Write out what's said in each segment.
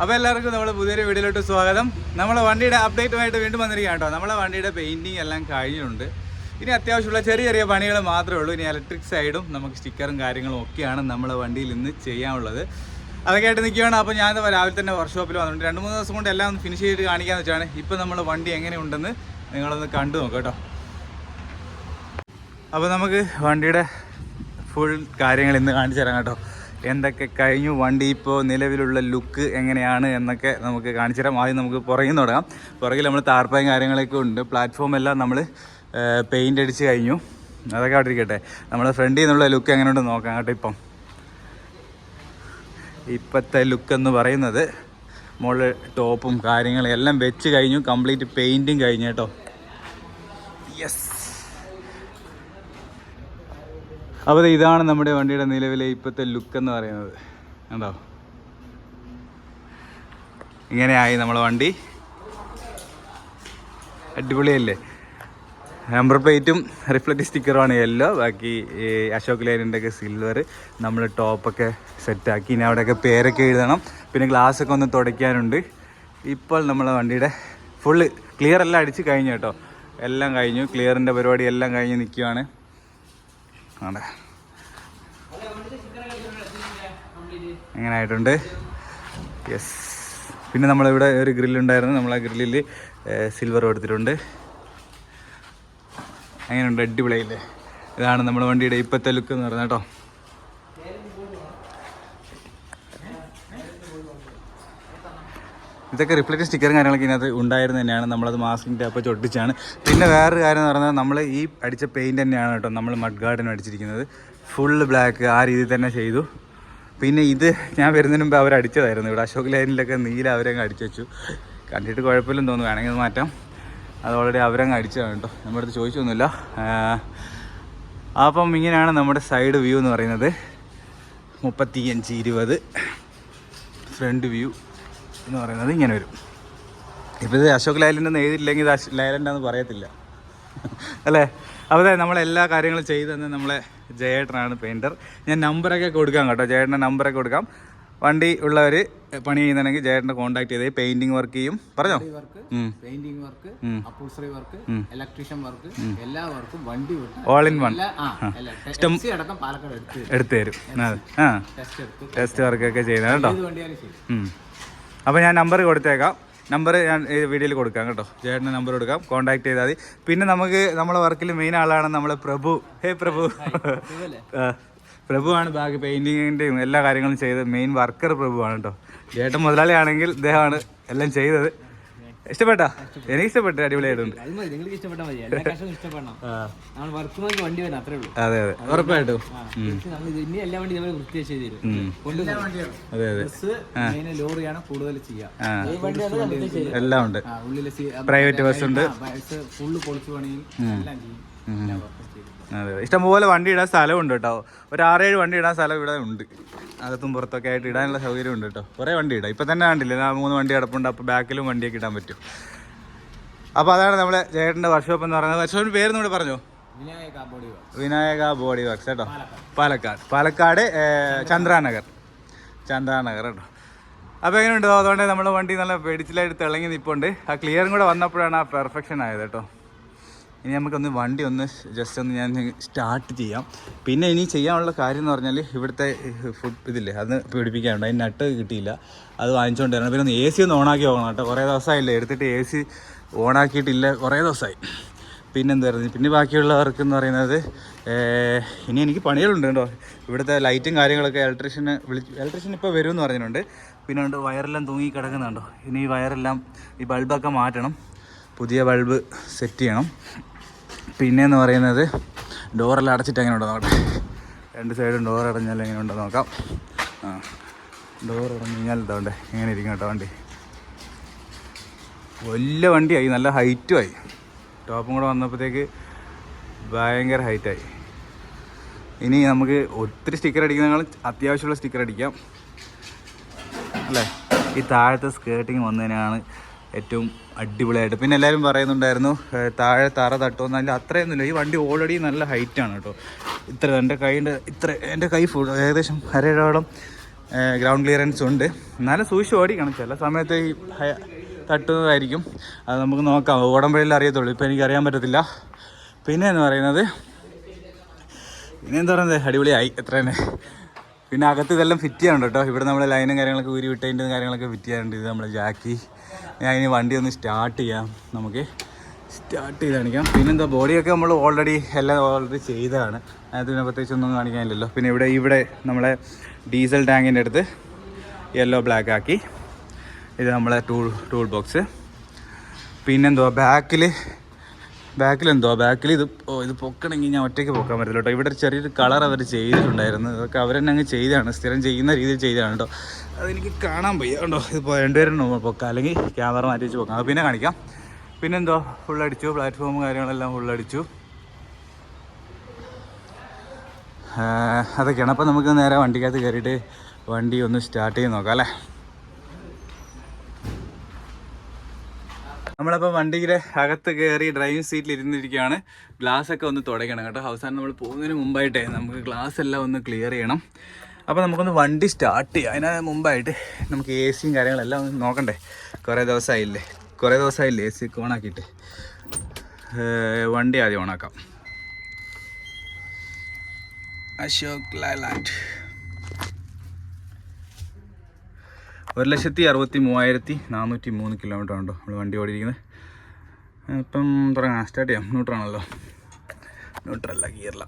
അപ്പോൾ എല്ലാവർക്കും നമ്മുടെ പുതിയൊരു വീഡിയോയിലോട്ട് സ്വാഗതം. നമ്മളെ വണ്ടിയുടെ അപ്ഡേറ്റുമായിട്ട് വീണ്ടും വന്നിരിക്കുകയാണ് കേട്ടോ. നമ്മളെ വണ്ടിയുടെ പെയിന്റിങ് എല്ലാം കഴിഞ്ഞിട്ടുണ്ട് ഇനി അത്യാവശ്യമുള്ള ചെറിയ ചെറിയ പണികൾ മാത്രമേ ഉള്ളൂ. ഇനി ഇലക്ട്രിക് സൈഡും നമുക്ക് സ്റ്റിക്കറും കാര്യങ്ങളും ഒക്കെയാണ് നമ്മളെ വണ്ടിയിൽ ഇന്ന് ചെയ്യാനുള്ളത്. അതൊക്കെ ആയിട്ട് നിൽക്കുകയാണ് അപ്പോൾ ഞാൻ രാവിലെ തന്നെ വർക്ക്ഷോപ്പിൽ വന്നിട്ടുണ്ട്. രണ്ട് മൂന്ന് ദിവസം കൊണ്ട് എല്ലാം ഒന്ന് ഫിനിഷ് ചെയ്തിട്ട് കാണിക്കാമെന്ന് വെച്ചാണ്. ഇപ്പോൾ നമ്മളെ വണ്ടി എങ്ങനെയുണ്ടെന്ന് നിങ്ങളൊന്ന് കണ്ടു നോക്കാം കേട്ടോ. അപ്പോൾ നമുക്ക് വണ്ടിയുടെ ഫുൾ കാര്യങ്ങൾ ഇന്ന് കാണിച്ചു തരാം കേട്ടോ. എന്തൊക്കെ കഴിഞ്ഞു? വണ്ടി ഇപ്പോൾ നിലവിലുള്ള ലുക്ക് എങ്ങനെയാണ് എന്നൊക്കെ നമുക്ക് കാണിച്ചു തരാം ആദ്യം നമുക്ക് പുറകിൽ നിന്ന് തുടങ്ങാം. പുറകിൽ നമ്മൾ താർപ്പായും കാര്യങ്ങളൊക്കെ ഉണ്ട്. പ്ലാറ്റ്ഫോം എല്ലാം നമ്മൾ പെയിന്റ് അടിച്ച് കഴിഞ്ഞു. അതൊക്കെ അവിടെ നമ്മുടെ ഫ്രണ്ടിൽ നിന്നുള്ള ലുക്ക് എങ്ങനെയുണ്ട് നോക്കാം കേട്ടോ ഇപ്പം. ഇപ്പോഴത്തെ ലുക്ക് എന്ന് പറയുന്നത് മുകളിൽ ടോപ്പും കാര്യങ്ങളും എല്ലാം വെച്ച് കഴിഞ്ഞു. കംപ്ലീറ്റ് പെയിന്റും കഴിഞ്ഞു കേട്ടോ. യെസ് അപ്പോൾ ഇതാണ് നമ്മുടെ വണ്ടിയുടെ നിലവിലെ ഇപ്പോഴത്തെ ലുക്ക് എന്ന് പറയുന്നത്. കണ്ടോ? ഇങ്ങനെയായി നമ്മളെ വണ്ടി. അടിപൊളിയല്ലേ? നമ്പർ പ്ലേറ്റും റിഫ്ലക്റ്റ് സ്റ്റിക്കറുമാണ് യെല്ലോ ബാക്കി അശോക് ലൈനിന്റെയൊക്കെ സിൽവർ നമ്മൾ ടോപ്പൊക്കെ സെറ്റാക്കി ഇനി അവിടെയൊക്കെ പേരൊക്കെ എഴുതണം. പിന്നെ ഗ്ലാസ് ഒക്കെ ഒന്ന് തുടയ്ക്കാനുണ്ട്. ഇപ്പോൾ നമ്മളെ വണ്ടിയുടെ ഫുള്ള് ക്ലിയർ എല്ലാം അടിച്ച് കഴിഞ്ഞു കേട്ടോ. എല്ലാം കഴിഞ്ഞു. ക്ലിയറിന്റെ പരിപാടി എല്ലാം കഴിഞ്ഞ് നിൽക്കുവാണ്. ആണ്ടെ എങ്ങനെ ആയിട്ടുണ്ട്? യെസ് പിന്നെ നമ്മളിവിടെ ഒരു ഗ്രില്ലുണ്ടായിരുന്നു നമ്മൾ ആ ഗ്രില്ലിൽ സിൽവർ കൊടുത്തിട്ടുണ്ട് അങ്ങനെയുണ്ട് അടിപൊളിയില്ലേ ഇതാണ് നമ്മുടെ വണ്ടിയുടെ ഇപ്പോഴത്തെ ലുക്ക് എന്ന് പറഞ്ഞാൽ കേട്ടോ. ഇതൊക്കെ റിഫ്ലക്റ്റ് സ്റ്റിക്കറും കാര്യങ്ങളൊക്കെ ഇതിനകത്ത് ഉണ്ടായിരുന്നു തന്നെയാണ്. നമ്മളത് മാസ്കിങ് ടാപ്പ് ചൊട്ടിച്ചാണ് പിന്നെ വേറൊരു കാര്യം എന്ന് പറഞ്ഞാൽ നമ്മൾ ഈ അടിച്ച പെയിന്റ് തന്നെയാണ് കേട്ടോ നമ്മൾ മഡ് ഗാർഡൻ അടിച്ചിരിക്കുന്നത്. ഫുള്ള് ബ്ലാക്ക് ആ രീതിയിൽ തന്നെ ചെയ്തു. പിന്നെ ഇത് ഞാൻ വരുന്നതിന് മുമ്പ് അവർ അടിച്ചതായിരുന്നു. ഇവിടെ അശോക് ലൈനിലൊക്കെ നീല അവരങ്ങ് അടിച്ചു വെച്ചു. കണ്ടിട്ട് കുഴപ്പമില്ലെന്ന് തോന്നുന്നു. വേണമെങ്കിൽ മാറ്റാം. അത് ഓൾറെഡി അവരങ്ങ് അടിച്ചതാണ് കേട്ടോ. നമ്മുടെ അടുത്ത് ചോദിച്ചൊന്നുമില്ല. അപ്പം ഇങ്ങനെയാണ് നമ്മുടെ സൈഡ് വ്യൂ എന്ന് പറയുന്നത്. മുപ്പത്തിയഞ്ച് ഇരുപത്. ഫ്രണ്ട് വ്യൂ എന്ന് പറയുന്നത് ഇങ്ങനെ വരും. ഇപ്പോൾ ഇത് അശോക് ലൈലൻഡ് എഴുതിയില്ലെങ്കിൽ ഇത് അശ് ലൈലൻഡാന്ന് പറയത്തില്ല. അല്ലേ? അപ്പോൾ അതെ നമ്മളെല്ലാ കാര്യങ്ങളും ചെയ്തു തന്നെ നമ്മളെ ജയേട്ടനാണ് പെയിന്റർ ഞാൻ നമ്പറൊക്കെ കൊടുക്കാം കേട്ടോ. ജയേട്ടന്റെ നമ്പറൊക്കെ കൊടുക്കാം. വണ്ടി ഉള്ളവർ പണി ചെയ്യുന്നുണ്ടെങ്കിൽ ജയേട്ടനെ കോൺടാക്ട് ചെയ്ത്. പെയിന്റിങ് വർക്ക് ചെയ്യും. പറഞ്ഞോ? Painting work upholstery work electrician work എല്ലാ വർക്കും വണ്ടി ഓൾ ഇൻ വൺ എടുത്ത് തരും. ടെസ്റ്റ് വർക്കൊക്കെ ചെയ്യുന്നത് കേട്ടോ. അപ്പോൾ ഞാൻ നമ്പർ കൊടുത്തേക്കാം. നമ്പർ ഞാൻ വീഡിയോയിൽ കൊടുക്കാം കേട്ടോ. ചേട്ടന്റെ നമ്പർ കൊടുക്കാം. കോൺടാക്ട് ചെയ്താൽ മതി. പിന്നെ നമുക്ക് നമ്മളെ വർക്കിൽ മെയിൻ ആളാണ് നമ്മളെ പ്രഭു. ഹേ പ്രഭു. പ്രഭുവാണ് ബാക്കി പെയിന്റിങ്ങിന്റെയും എല്ലാ കാര്യങ്ങളും ചെയ്തത്. മെയിൻ വർക്കർ പ്രഭുവാണ് കേട്ടോ. ചേട്ടൻ മുതലാളിയാണെങ്കിൽ ഇദ്ദേഹമാണ് എല്ലാം ചെയ്തത്. ഇഷ്ടപ്പെട്ടാ? എനിക്ക് ഇഷ്ടപ്പെട്ടു അടിപൊളിയായിട്ടുണ്ട്. അത് മതി നിങ്ങൾക്ക് ഇഷ്ടപ്പെട്ടാൽ മതി. എല്ലാ ഇഷ്ടപ്പെടണം. നമ്മൾ വർക്ക് നോക്കി വണ്ടി വരണം അത്രേ ഉള്ളൂ. അതെ അതെ. ഉറപ്പായിട്ടും. എല്ലാം ഉണ്ട്. ഉള്ളിലെ പ്രൈവറ്റ് ബസ് ഉണ്ട്. ബസ് ഫുള്ള് പൊളിച്ചു പണിയും എല്ലാം ചെയ്യും. അതെ ഇഷ്ടംപോലെ വണ്ടി ഇടാൻ സ്ഥലമുണ്ട് കേട്ടോ. ഒരു ആറേഴ് വണ്ടി ഇടാൻ സ്ഥലം ഇവിടെ ഉണ്ട്. അകത്തും പുറത്തൊക്കെ ആയിട്ട് ഇടാനുള്ള സൗകര്യം ഉണ്ട് കേട്ടോ. കുറേ വണ്ടി ഇടാം. ഇപ്പം തന്നെ കണ്ടില്ലേ ആ മൂന്ന് വണ്ടി കിടപ്പുണ്ട്. അപ്പോൾ ബാക്കിലും വണ്ടിയൊക്കെ ഇടാൻ പറ്റും. അപ്പോൾ അതാണ് നമ്മളെ ചേട്ടന്റെ വർക്ക്ഷോപ്പ് എന്ന് പറയുന്നത്. വർക്ക്ഷോപ്പിന്റെ പേര് കൂടെ പറഞ്ഞു? Vinayaka body works. കേട്ടോ. പാലക്കാട്. പാലക്കാട്. ചന്ദ്രാനഗർ. ചന്ദ്രാനഗർ കേട്ടോ. അപ്പോൾ എങ്ങനെയുണ്ട്? അതുകൊണ്ട് നമ്മുടെ വണ്ടി നല്ല വെടിച്ചിലായിട്ട് തിളങ്ങി നിൽപ്പുണ്ട് ആ ക്ലിയറും കൂടെ വന്നപ്പോഴാണ് ആ പെർഫെക്ഷൻ ആയത് കേട്ടോ. ഇനി നമുക്കൊന്ന് വണ്ടി ഒന്ന് ജസ്റ്റ് ഒന്ന് ഞാൻ സ്റ്റാർട്ട് ചെയ്യാം. പിന്നെ ഇനി ചെയ്യാനുള്ള കാര്യം എന്ന് പറഞ്ഞാൽ ഇവിടുത്തെ ഫുഡ് ഇതില്ലേ അത് പിടിപ്പിക്കാനുണ്ട്. അതിന് നട്ട് കിട്ടിയില്ല. അത് വാങ്ങിച്ചുകൊണ്ട് വരണം പിന്നെ ഒന്ന് എ സി ഒന്ന് ഓണാക്കി പോകണം കേട്ടോ. കുറേ ദിവസമായില്ലേ എടുത്തിട്ട് എ സി ഓണാക്കിയിട്ടില്ല കുറേ ദിവസമായി. പിന്നെ എന്തായിരുന്നു? പിന്നെ ബാക്കിയുള്ളവർക്ക് എന്ന് പറയുന്നത് ഇനി എനിക്ക് പണികളുണ്ട് കേട്ടോ. ഇവിടുത്തെ ലൈറ്റും കാര്യങ്ങളൊക്കെ ഇലക്ട്രീഷ്യന് വിളിച്ച് ഇലക്ട്രീഷ്യൻ ഇപ്പോൾ വരുമെന്ന് പറഞ്ഞിട്ടുണ്ട്. പിന്നെ ഉണ്ട് വയറെല്ലാം തൂങ്ങി കിടക്കുന്നുണ്ടോ ഇനി ഈ വയറെല്ലാം ഈ ബൾബൊക്കെ മാറ്റണം. പുതിയ ബൾബ് സെറ്റ് ചെയ്യണം. പിന്നെ എന്ന് പറയുന്നത് ഡോറെല്ലാം അടച്ചിട്ട് എങ്ങനെ ഉണ്ടോ നോക്കട്ടെ. രണ്ട് സൈഡും ഡോർ അടഞ്ഞാൽ എങ്ങനെ ഉണ്ടോ നോക്കാം. ആ ഡോർ അടഞ്ഞു കഴിഞ്ഞാൽ എങ്ങനെ ഇരിക്കും കേട്ടോ വണ്ടി. വലിയ വണ്ടിയായി നല്ല ഹൈറ്റും ആയി. ടോപ്പും കൂടെ വന്നപ്പോഴത്തേക്ക് ഭയങ്കര ഹൈറ്റായി. ഇനി നമുക്ക് ഒത്തിരി സ്റ്റിക്കർ അടിക്കുന്നതിനേക്കാളും അത്യാവശ്യമുള്ള സ്റ്റിക്കർ അടിക്കാം. അല്ലേ? ഈ താഴത്തെ സ്കേർട്ടിങ് വന്നതിനാണ് ഏറ്റവും അടിപൊളിയായിട്ട്. പിന്നെ എല്ലാവരും പറയുന്നുണ്ടായിരുന്നു താഴെ തറ തട്ടുമെന്നല്ല അത്രയൊന്നുമില്ല. ഈ വണ്ടി ഓൾറെഡി നല്ല ഹൈറ്റാണ് കേട്ടോ. ഇത്ര എന്റെ കൈന്റെ ഇത്ര എന്റെ കൈ ഫുൾ ഏകദേശം അരയോളം ഗ്രൗണ്ട് ക്ലിയറൻസ് ഉണ്ട്. എന്നാലും സൂക്ഷിച്ച് ഓടിക്കണം. ചില സമയത്ത് ഈ തട്ടുന്നതായിരിക്കും. അത് നമുക്ക് നോക്കാം. ഓടുമ്പോഴല്ലേ അറിയത്തുള്ളൂ. ഇപ്പോൾ എനിക്ക് അറിയാൻ പറ്റത്തില്ല. പിന്നെ എന്ന് പറയുന്നത് പിന്നെ എന്താ പറയുന്നത്? അടിപൊളിയായി. എത്ര തന്നെ പിന്നെ അകത്ത് ഇതെല്ലാം ഫിറ്റ് ചെയ്യാനുണ്ട് കേട്ടോ ഇവിടെ നമ്മൾ ലൈനും കാര്യങ്ങളൊക്കെ ഊരി വിട്ടതിന്റെ കാര്യങ്ങളൊക്കെ ഫിറ്റ് ചെയ്യാനുണ്ട്. ഇത് നമ്മുടെ ജാക്കി. ഞാൻ ഇനി വണ്ടി ഒന്ന് സ്റ്റാർട്ട് ചെയ്യാം. നമുക്ക് സ്റ്റാർട്ട് ചെയ്ത് കാണിക്കാം. പിന്നെന്താ ബോഡിയൊക്കെ നമ്മൾ ഓൾറെഡി എല്ലാം ഓൾറെഡി ചെയ്തതാണ്. അതിനകത്ത് പിന്നെ പ്രത്യേകിച്ച് ഒന്നും കാണിക്കാനില്ലല്ലോ. പിന്നെ ഇവിടെ ഇവിടെ നമ്മളെ ഡീസൽ ടാങ്കിന്റെ അടുത്ത് യെല്ലോ ബ്ലാക്ക് ആക്കി. ഇത് നമ്മളെ ടൂൾ ടൂൾ ബോക്സ് പിന്നെന്തുവാ ബാക്കിൽ ബാക്കിൽ എന്തോ ബാക്കിൽ ഇത് ഇത് പൊക്കണമെങ്കിൽ ഞാൻ ഒറ്റയ്ക്ക് പൊക്കാൻ പറ്റില്ല കേട്ടോ. ഇവിടെ ചെറിയൊരു കളർ അവർ ചെയ്തിട്ടുണ്ടായിരുന്നു. ഇതൊക്കെ അവരെന്നെ അങ്ങ് ചെയ്താണ് സ്ഥിരം ചെയ്യുന്ന രീതിയിൽ ചെയ്തതാണ് കേട്ടോ. അതെനിക്ക് കാണാൻ വയ്യ. കേട്ടോ ഇതിപ്പോൾ രണ്ടുപേരും പൊക്കാം. അല്ലെങ്കിൽ ക്യാമറ മാറ്റി വെച്ച് പൊക്കാം. അത് പിന്നെ കാണിക്കാം. പിന്നെന്തോ ഫുൾ അടിച്ചു പ്ലാറ്റ്ഫോം കാര്യങ്ങളെല്ലാം ഫുള്ളടിച്ചു അതൊക്കെയാണ്. അപ്പോൾ നമുക്ക് നേരെ വണ്ടിക്കകത്ത് കയറിയിട്ട് വണ്ടി ഒന്ന് സ്റ്റാർട്ട് ചെയ്ത് നോക്കാം അല്ലേ? നമ്മളപ്പോൾ വണ്ടിയുടെ അകത്ത് കയറി ഡ്രൈവിംഗ് സീറ്റിൽ ഇരുന്നിരിക്കുകയാണ്. ഗ്ലാസ് ഒക്കെ ഒന്ന് തുടയ്ക്കണം കേട്ടോ. അവസാനം നമ്മൾ പോകുന്നതിന് മുമ്പായിട്ടേ നമുക്ക് ഗ്ലാസ് എല്ലാം ഒന്ന് ക്ലിയർ ചെയ്യണം. അപ്പോൾ നമുക്കൊന്ന് വണ്ടി സ്റ്റാർട്ട് ചെയ്യാം. അതിന് മുമ്പായിട്ട് നമുക്ക് എ സിയും കാര്യങ്ങളെല്ലാം ഒന്ന് നോക്കണ്ടേ? കുറേ ദിവസമായില്ലേ കുറേ ദിവസമായില്ലേ എ സി ഒക്കെ ഓണാക്കിയിട്ട് വണ്ടി ആദ്യം ഓണാക്കാം അശോക് ലാലാൻഡ് ഒരു ലക്ഷത്തി അറുപത്തി മൂവായിരത്തി നാനൂറ്റി മൂന്ന് കിലോമീറ്റർ ഉണ്ടോ നമ്മൾ വണ്ടി ഓടിയിരിക്കുന്നത്. ഇപ്പം തുടങ്ങാം. സ്റ്റാർട്ട് ചെയ്യാം. ന്യൂട്രാണല്ലോ ന്യൂട്രല്ല ഗിയറില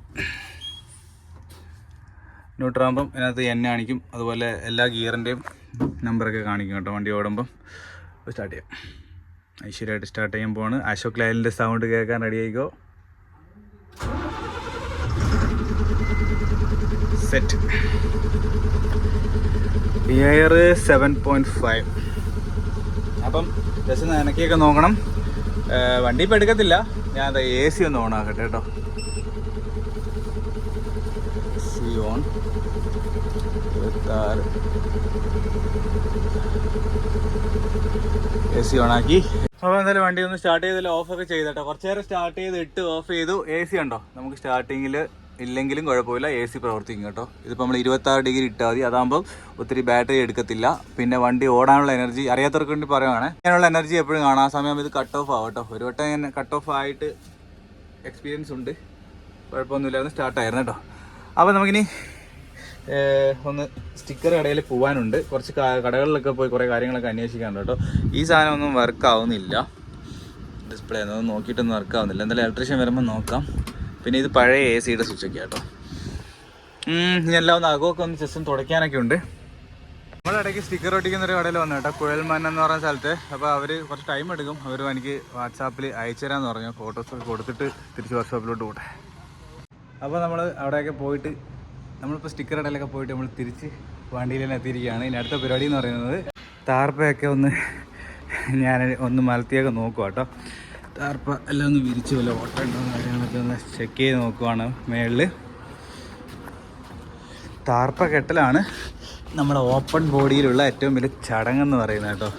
ന്യൂട്രാകുമ്പം അതിനകത്ത് എന്നെ കാണിക്കും. അതുപോലെ എല്ലാ ഗിയറിന്റെയും നമ്പറൊക്കെ കാണിക്കും കേട്ടോ വണ്ടി ഓടുമ്പം. സ്റ്റാർട്ട് ചെയ്യാം. ഐശ്വര്യമായിട്ട് സ്റ്റാർട്ട് ചെയ്യാൻ പോവാണ്. അശോക് ലൈലിന്റെ സൗണ്ട് കേൾക്കാൻ റെഡി ആയിക്കോ? Set air seven point five അപ്പം ജസ്റ്റ് ഒന്ന് എനക്കൊക്കെ നോക്കണം. വണ്ടി ഇപ്പം എടുക്കത്തില്ല. ഞാൻ അത് എ സി ഒന്ന് ഓൺ ആക്കട്ടെ കേട്ടോ. സി ഓൺ ഇരുപത്താറ് എ സി ഓണാക്കി അപ്പോൾ എന്തായാലും വണ്ടി ഒന്ന് സ്റ്റാർട്ട് ചെയ്തല്ലോ ഓഫൊക്കെ ചെയ്തട്ടോ. കുറച്ച് നേരം സ്റ്റാർട്ട് ചെയ്ത് ഇട്ട് ഓഫ് ചെയ്തു. എ സി ഉണ്ടോ? നമുക്ക് സ്റ്റാർട്ടിങ്ങിൽ ഇല്ലെങ്കിലും കുഴപ്പമില്ല. എ സി പ്രവർത്തിക്കും കേട്ടോ. ഇതിപ്പോൾ നമ്മൾ ഇരുപത്താറ് ഡിഗ്രി ഇട്ടാൽ മതി. അതാകുമ്പോൾ ഒത്തിരി ബാറ്ററി എടുക്കത്തില്ല. പിന്നെ വണ്ടി ഓടാനുള്ള എനർജി അറിയാത്തവർക്ക് വേണ്ടി പറയുവാണ്. അങ്ങനെയുള്ള എനർജി എപ്പോഴും കാണാം. ആ സമയം ഇത് കട്ട് ഓഫ് ആവും കേട്ടോ. ഒരു വട്ടം ഞാൻ കട്ട് ഓഫ് ആയിട്ട് എക്സ്പീരിയൻസ് ഉണ്ട്. കുഴപ്പമൊന്നുമില്ലായിരുന്നു സ്റ്റാർട്ടായിരുന്നു കേട്ടോ. അപ്പോൾ നമുക്കിനി ഒന്ന് സ്റ്റിക്കർ കടയിൽ പോകാനുണ്ട് കുറച്ച് കടകളിലൊക്കെ പോയി കുറേ കാര്യങ്ങളൊക്കെ അന്വേഷിക്കാനുണ്ട് കേട്ടോ. ഈ സാധനം ഒന്നും വർക്ക് ആവുന്നില്ല. ഡിസ്പ്ലേ ഒന്നും നോക്കിയിട്ടൊന്നും വർക്ക് ആവുന്നില്ല. എന്തായാലും ഇലക്ട്രീഷ്യൻ വരുമ്പോൾ നോക്കാം. പിന്നെ ഇത് പഴയ എ സിയുടെ സ്വിച്ചൊക്കെ കേട്ടോ എല്ലാം ഒന്ന് അകമൊക്കെ ഒന്ന് ഒന്ന് തുടയ്ക്കാനൊക്കെ ഉണ്ട്. നമ്മുടെ ഇടയ്ക്ക് സ്റ്റിക്കർ ഒട്ടിക്കുന്ന ഒരു കടയിൽ വന്നു കേട്ടോ കുഴൽമൻ എന്ന് പറഞ്ഞ സ്ഥലത്ത്. അപ്പോൾ അവർ കുറച്ച് ടൈം എടുക്കും. അവർ എനിക്ക് വാട്സാപ്പിൽ അയച്ചു തരാമെന്ന് പറഞ്ഞു. ഫോട്ടോസൊക്കെ കൊടുത്തിട്ട് തിരിച്ച് വർക്ക്ഷോപ്പിലോട്ട് പോട്ടെ. അപ്പോൾ നമ്മൾ അവിടെയൊക്കെ പോയിട്ട് നമ്മളിപ്പോൾ സ്റ്റിക്കർ ഇടയിലൊക്കെ പോയിട്ട് നമ്മൾ തിരിച്ച് വണ്ടിയിൽ തന്നെ എത്തിയിരിക്കുകയാണ്. ഇനി അടുത്ത പരിപാടി എന്ന് പറയുന്നത് താർപ്പയൊക്കെ ഒന്ന് ഞാൻ ഒന്ന് മലത്തിയൊക്കെ നോക്കുക കേട്ടോ താർപ്പ എല്ലാം ഒന്ന് വിരിച്ച് വല്ല ഓട്ടോ ഉണ്ടോ കാര്യങ്ങളൊക്കെ ഒന്ന് ചെക്ക് ചെയ്ത് നോക്കുവാണ് മേളിൽ താർപ്പ കെട്ടലാണ് നമ്മുടെ ഓപ്പൺ ബോഡിയിലുള്ള ഏറ്റവും വലിയ ചടങ്ങെന്ന് പറയുന്നത് കേട്ടോ.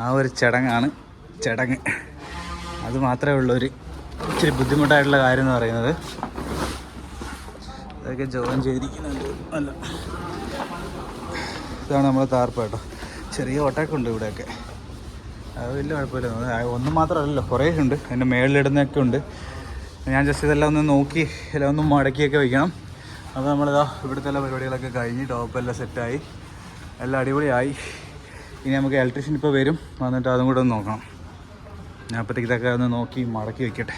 ആ ഒരു ചടങ്ങാണ് ചടങ്ങ്. അത് മാത്രമേ ഒരു ഇച്ചിരി ബുദ്ധിമുട്ടായിട്ടുള്ള കാര്യം എന്ന് പറയുന്നത്. അതൊക്കെ ജോയിൻ ചെയ്തിരിക്കുന്നുണ്ട്. അല്ല. ഇതാണ് നമ്മുടെ താർപ്പ കേട്ടോ. ചെറിയ ഓട്ടൊക്കെ ഉണ്ട് ഇവിടെയൊക്കെ. അത് വലിയ കുഴപ്പമില്ല. ഒന്നും മാത്രമല്ലല്ലോ കുറേ ഉണ്ട്. അതിന്റെ മേളിലിടുന്നൊക്കെ ഉണ്ട്. ഞാൻ ജസ്റ്റ് ഇതെല്ലാം ഒന്ന് നോക്കി എല്ലാം ഒന്ന് മടക്കിയൊക്കെ വയ്ക്കണം അപ്പോൾ നമ്മളിതാ ഇവിടുത്തെ എല്ലാ പരിപാടികളൊക്കെ കഴിഞ്ഞ് ടോപ്പെല്ലാം സെറ്റായി എല്ലാം അടിപൊളിയായി. ഇനി നമുക്ക് ഇലക്ട്രീഷ്യൻ ഇപ്പോൾ വരും. വന്നിട്ട് അതും കൂടെ ഒന്ന് നോക്കണം. ഞാൻ അപ്പോഴത്തേക്ക് ഇതൊക്കെ ഒന്ന് നോക്കി മടക്കി വെക്കട്ടെ.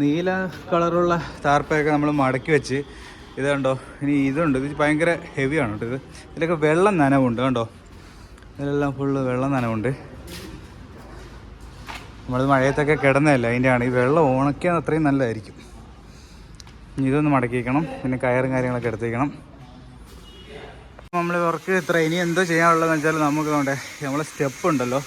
നീല കളറുള്ള താർപ്പയൊക്കെ നമ്മൾ മടക്കി വെച്ച് ഇത് കണ്ടോ? ഇനി ഇതുണ്ട്. ഇത് ഭയങ്കര ഹെവിയാണ് കേട്ടോ ഇത്. ഇതിലൊക്കെ വെള്ളം നനവുണ്ട് കണ്ടോ? ഇതിലെല്ലാം ഫുള്ള് വെള്ളം നനവുണ്ട്. നമ്മൾ മഴയത്തൊക്കെ കിടന്നതല്ല? അതിന്റെയാണ് ഈ വെള്ളം ഉണക്കിയാൽ അത്രയും നല്ലതായിരിക്കും. ഇതൊന്ന് മടക്കി വയ്ക്കണം പിന്നെ കയറും കാര്യങ്ങളൊക്കെ എടുത്ത് വയ്ക്കണം നമ്മൾ വർക്ക് ഇത്ര ഇനി എന്തോ ചെയ്യാനുള്ളതെന്ന് വെച്ചാൽ നമുക്ക് വേണ്ടേ നമ്മളെ സ്റ്റെപ്പ് ഉണ്ടല്ലോ.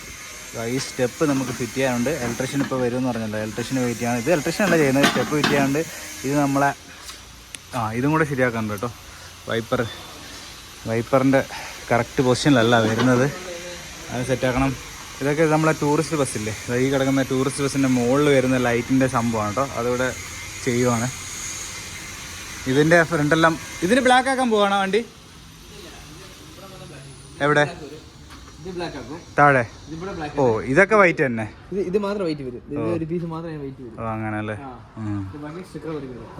ഈ സ്റ്റെപ്പ് നമുക്ക് ഫിറ്റ് ചെയ്യാനുണ്ട്. ഇലക്ട്രീഷ്യൻ ഇപ്പോൾ വരും എന്ന് പറഞ്ഞല്ലോ. ഇലക്ട്രീഷ്യൻ വെയിറ്റ് ചെയ്യണം. ഇത് ഇലക്ട്രീഷ്യൻ അല്ല ചെയ്യുന്നത്. സ്റ്റെപ്പ് ഫിറ്റ് ചെയ്യാണ്ട് ഇത് നമ്മളെ ആ ഇതും കൂടെ ശരിയാക്കാനുണ്ട് കേട്ടോ. വൈപ്പർ വൈപ്പറിന്റെ കറക്റ്റ് പൊസിഷനിലല്ല വരുന്നത്. അത് സെറ്റാക്കണം ഇതൊക്കെ നമ്മളെ ടൂറിസ്റ്റ് ബസ്സില്ലേ അതായത് ഈ കിടക്കുന്ന ടൂറിസ്റ്റ് ബസ്സിന്റെ മുകളിൽ വരുന്ന ലൈറ്റിന്റെ സംഭവമാണ് കേട്ടോ അതിവിടെ ചെയ്യുവാണ്. ഇതിന്റെ ഫ്രണ്ടെല്ലാം ഇതിന് ബ്ലാക്ക് ആക്കാൻ പോവാണോ വണ്ടി? എവിടെ? താഴെ. ഓ ഇതൊക്കെ വൈറ്റ് തന്നെ. ഇത് മാത്രം വൈറ്റ് വരും. ഒരു പീസ് മാത്രമേ വൈറ്റ് വരും. ഓ അങ്ങനല്ലേ?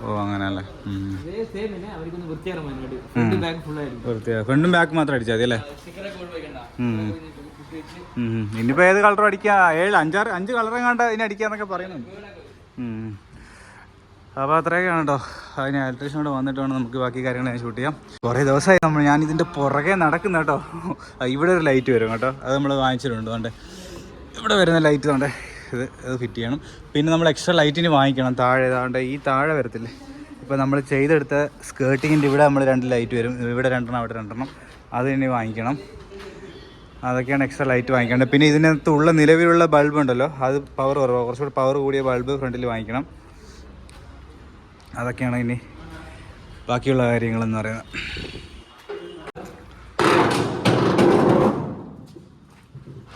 ഓ അങ്ങനല്ലേ? ഫ്രണ്ടും ബാക്ക് മാത്രം അടിച്ചാൽ മതി അല്ലേ? ഇനിയിപ്പോ ഏത് കളറും അടിക്കാം? ഏഴ് അഞ്ചാറ് അഞ്ച് കളറും കണ്ട ഇനി അടിക്കാന്നൊക്കെ പറയുന്നുണ്ട്. അപ്പൊ അപ്പോൾ അത്രയൊക്കെയാണ് കേട്ടോ അതിന് ഇലക്ട്രീഷൻ കൂടെ വന്നിട്ട് വേണം നമുക്ക് ബാക്കി കാര്യങ്ങൾ ഞാൻ ഷൂട്ട് ചെയ്യാം. കുറേ ദിവസമായി നമ്മൾ ഞാൻ ഇതിന്റെ പുറകെ നടക്കുന്ന കേട്ടോ ഇവിടെ ഒരു ലൈറ്റ് വരും കേട്ടോ. അത് നമ്മൾ വാങ്ങിച്ചിട്ടുണ്ട് കൊണ്ട്. ഇവിടെ വരുന്ന ലൈറ്റ് കൊണ്ട്. ഇത് ഇത് ഫിറ്റ് ചെയ്യണം. പിന്നെ നമ്മൾ എക്സ്ട്രാ ലൈറ്റിന് വാങ്ങിക്കണം. താഴെ ഏതാണ്ട് ഈ താഴെ വരത്തില്ലേ? ഇപ്പോൾ നമ്മൾ ചെയ്തെടുത്ത സ്കേർട്ടിങ്ങിന്റെ ഇവിടെ നമ്മൾ രണ്ട് ലൈറ്റ് വരും. ഇവിടെ രണ്ടെണ്ണം അവിടെ രണ്ടെണ്ണം. അത് ഇനി വാങ്ങിക്കണം. അതൊക്കെയാണ് എക്സ്ട്രാ ലൈറ്റ് വാങ്ങിക്കേണ്ടത്. പിന്നെ ഇതിനകത്ത് ഉള്ള നിലവിലുള്ള ബൾബ് ഉണ്ടല്ലോ അത് പവർ കുറവാണ് കുറച്ചുകൂടി പവർ കൂടിയ ബൾബ് ഫ്രണ്ടിൽ വാങ്ങിക്കണം. അതൊക്കെയാണ് ഇനി ബാക്കിയുള്ള കാര്യങ്ങളെന്ന് പറയുന്നത്.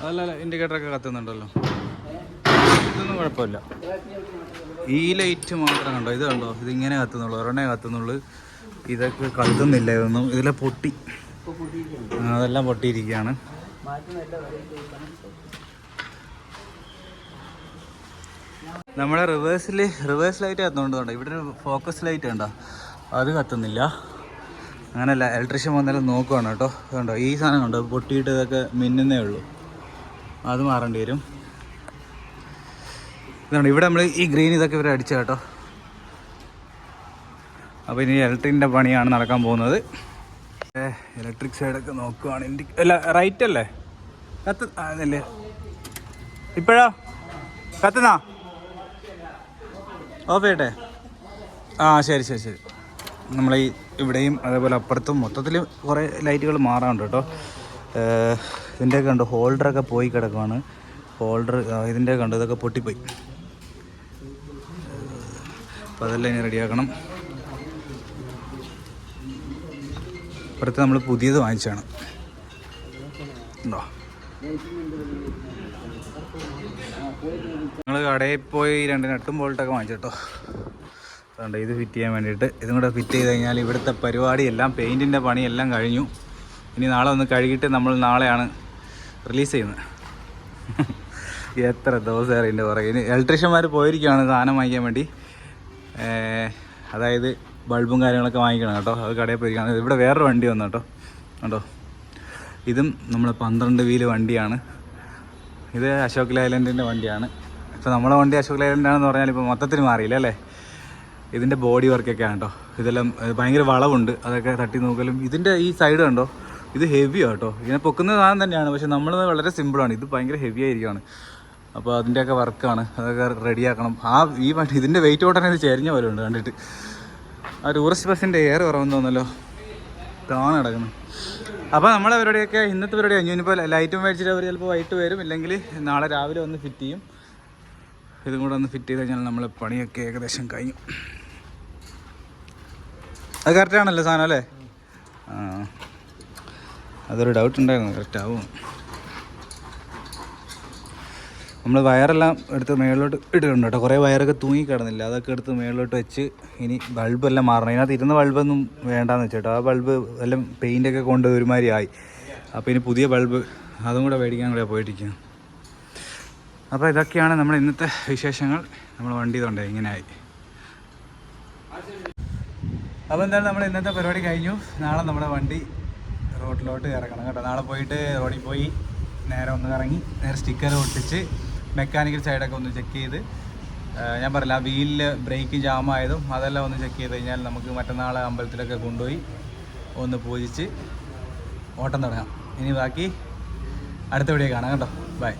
അല്ല അല്ല ഇൻഡിക്കേറ്ററൊക്കെ കത്തുന്നുണ്ടല്ലോ. ഇതൊന്നും കുഴപ്പമില്ല. ഈ ലൈറ്റ് മാത്രം കണ്ടോ? ഇത് കണ്ടോ? ഇതിങ്ങനെ കത്തുന്നുള്ളൂ. ഒരെണ്ണേ കത്തുന്നുള്ളൂ. ഇതൊക്കെ കത്തുന്നില്ല ഇതൊന്നും. ഇതിലെ പൊട്ടി. അതെല്ലാം പൊട്ടിയിരിക്കുകയാണ്. നമ്മുടെ റിവേഴ്സിൽ റിവേഴ്സ് ലൈറ്റ് കത്തുന്നുണ്ടോ ഇവിടെ ഒരു ഫോക്കസ് ലൈറ്റ് ഉണ്ടോ അത് കത്തുന്നില്ല. അങ്ങനല്ല ഇലക്ട്രീഷ്യൻ വന്നാലും നോക്കുവാണ് കേട്ടോ. കണ്ടോ ഈ സാധനം കണ്ടോ? പൊട്ടിയിട്ട് ഇതൊക്കെ മിന്നുന്നേ ഉള്ളൂ. അത് മാറേണ്ടി വരും. ഇതാണ് ഇവിടെ നമ്മൾ ഈ ഗ്രീൻ ഇതൊക്കെ ഇവർ അടിച്ച കേട്ടോ. അപ്പോൾ ഇനി ഇലക്ട്രിക്കിന്റെ പണിയാണ് നടക്കാൻ പോകുന്നത്. ഇലക്ട്രിക് സൈഡൊക്കെ നോക്കുവാണ്. ഇൻഡി അല്ല റൈറ്റ് അല്ലേ? കത്ത് അതല്ലേ? ഇപ്പോഴോ? കത്തുന്നാ? ഓഫ് ചെയ്യട്ടെ? ആ ശരി ശരി ശരി. നമ്മൾ ഈ ഇവിടെയും അതേപോലെ അപ്പുറത്തും മൊത്തത്തിൽ കുറേ ലൈറ്റുകൾ മാറാറുണ്ട് കേട്ടോ. ഇതിന്റെയൊക്കെ ഉണ്ട് ഹോൾഡറൊക്കെ പോയി കിടക്കുവാണ്. ഹോൾഡർ ഇതിന്റെ കണ്ട്? ഇതൊക്കെ പൊട്ടിപ്പോയി. അപ്പോൾ അതെല്ലാം ഇനി റെഡിയാക്കണം ഇപ്പുറത്ത് നമ്മൾ പുതിയത് വാങ്ങിച്ചാണ്. ഉണ്ടോ? ഞങ്ങൾ കടയിൽ പോയി രണ്ട് നട്ടും ബോൾട്ടൊക്കെ വാങ്ങിച്ചിട്ടോ അതുകൊണ്ട് ഇത് ഫിറ്റ് ചെയ്യാൻ വേണ്ടിയിട്ട് ഇതും കൂടെ ഫിറ്റ് ചെയ്ത് കഴിഞ്ഞാൽ ഇവിടുത്തെ പരിപാടി എല്ലാം പെയിന്റിന്റെ പണിയെല്ലാം കഴിഞ്ഞു. ഇനി നാളെ ഒന്ന് കഴുകിയിട്ട് നമ്മൾ നാളെയാണ് റിലീസ് ചെയ്യുന്നത്. എത്ര ദിവസം ഇതിന്റെ പുറകെ. ഇനി ഇലക്ട്രീഷ്യന്മാർ പോയിരിക്കുകയാണ് സാധനം വാങ്ങിക്കാൻ വേണ്ടി. അതായത് ബൾബും കാര്യങ്ങളൊക്കെ വാങ്ങിക്കണം കേട്ടോ. അത് കടയിൽ പോയിരിക്കണം ഇവിടെ വേറൊരു വണ്ടി വന്നു കേട്ടോ. കേട്ടോ ഇതും നമ്മൾ പന്ത്രണ്ട് വീൽ വണ്ടിയാണ്. ഇത് അശോക് ലൈലൻഡിന്റെ വണ്ടിയാണ്. ഇപ്പോൾ നമ്മളെ വണ്ടി അശോക് ലൈലൻഡാണെന്ന് പറഞ്ഞാൽ ഇപ്പോൾ മൊത്തത്തിൽ മാറിയില്ല അല്ലേ? ഇതിന്റെ ബോഡി വർക്കൊക്കെയാണ് കേട്ടോ. ഇതെല്ലാം ഭയങ്കര വളവുണ്ട്. അതൊക്കെ തട്ടി നോക്കലും. ഇതിന്റെ ഈ സൈഡ് കണ്ടോ? ഇത് ഹെവിയാണ് കേട്ടോ. ഇങ്ങനെ പൊക്കുന്ന സാധനം തന്നെയാണ്. പക്ഷെ നമ്മൾ വളരെ സിമ്പിളാണ്. ഇത് ഭയങ്കര ഹെവി ആയിരിക്കുകയാണ് അപ്പോൾ അതിന്റെയൊക്കെ വർക്കാണ്. അതൊക്കെ റെഡിയാക്കണം. ആ ഈ വണ്ടി ഇതിന്റെ വെയിറ്റ് ഓട്ടനെ ഇത് ചെരിഞ്ഞ പോലെ ഉണ്ട് കണ്ടിട്ട്. ആ ടൂറിസ്റ്റ് ബസ്സിന്റെ എയർ കുറവെന്ന് തോന്നല്ലോ ഇതാണ് കിടക്കുന്നത് അപ്പോൾ നമ്മളെ പരിപാടിയൊക്കെ ഇന്നത്തെ പരിപാടി കഴിഞ്ഞു ഇനിയിപ്പോൾ ലൈറ്റും മേടിച്ചിട്ട് അവർ ചിലപ്പോൾ വൈകിട്ട് വരും. ഇല്ലെങ്കിൽ നാളെ രാവിലെ വന്ന് ഫിറ്റ് ചെയ്യും. ഇതും കൂടെ ഒന്ന് ഫിറ്റ് ചെയ്ത് കഴിഞ്ഞാൽ നമ്മൾ പണിയൊക്കെ ഏകദേശം കഴിഞ്ഞു. അത് കറക്റ്റാണല്ലോ സാധനം അല്ലേ? ആ. അതൊരു ഡൗട്ട് ഉണ്ടായിരുന്നു. കറക്റ്റ് ആവും. നമ്മൾ വയറെല്ലാം എടുത്ത് മേളിലോട്ട് ഇട്ടിട്ടുണ്ട് കേട്ടോ. കുറേ വയറൊക്കെ തൂങ്ങി കിടന്നില്ല. അതൊക്കെ എടുത്ത് മേളിലോട്ട് വെച്ച് ഇനി ബൾബെല്ലാം മാറണം. ഇതിനകത്ത് ഇരുന്ന ബൾബൊന്നും വേണ്ടാന്ന് വെച്ചേട്ടോ. ആ ബൾബ് എല്ലാം പെയിന്റൊക്കെ കൊണ്ട് ഒരുമാതിരി ആയി. അപ്പോൾ ഇനി പുതിയ ബൾബ് അതും കൂടെ മേടിക്കാൻ കൂടെ പോയിട്ടിരിക്കുകയാണ് അപ്പോൾ ഇതൊക്കെയാണ് നമ്മൾ ഇന്നത്തെ വിശേഷങ്ങൾ. നമ്മൾ വണ്ടി തൊണ്ടേ ഇങ്ങനെ ആയി അപ്പോൾ എന്തായാലും നമ്മൾ ഇന്നത്തെ പരിപാടി കഴിഞ്ഞു. നാളെ നമ്മുടെ വണ്ടി റോഡിലോട്ട് ഇറങ്ങണം കേട്ടോ. നാളെ പോയിട്ട് റോഡിൽ പോയി നേരെ ഒന്ന് ഇറങ്ങി നേരെ സ്റ്റിക്കർ ഒട്ടിച്ച് മെക്കാനിക്കൽ സൈഡൊക്കെ ഒന്ന് ചെക്ക് ചെയ്ത് ഞാൻ പറഞ്ഞില്ല ആ വീലിൽ ബ്രേക്ക് ജാമായതും അതെല്ലാം ഒന്ന് ചെക്ക് ചെയ്ത് കഴിഞ്ഞാൽ നമുക്ക് മറ്റന്നാൾ അമ്പലത്തിലൊക്കെ കൊണ്ടുപോയി ഒന്ന് പൂജിച്ച് ഓട്ടം തുടങ്ങാം. ഇനി ബാക്കി അടുത്ത വീഡിയോ കാണാം കേട്ടോ. ബൈ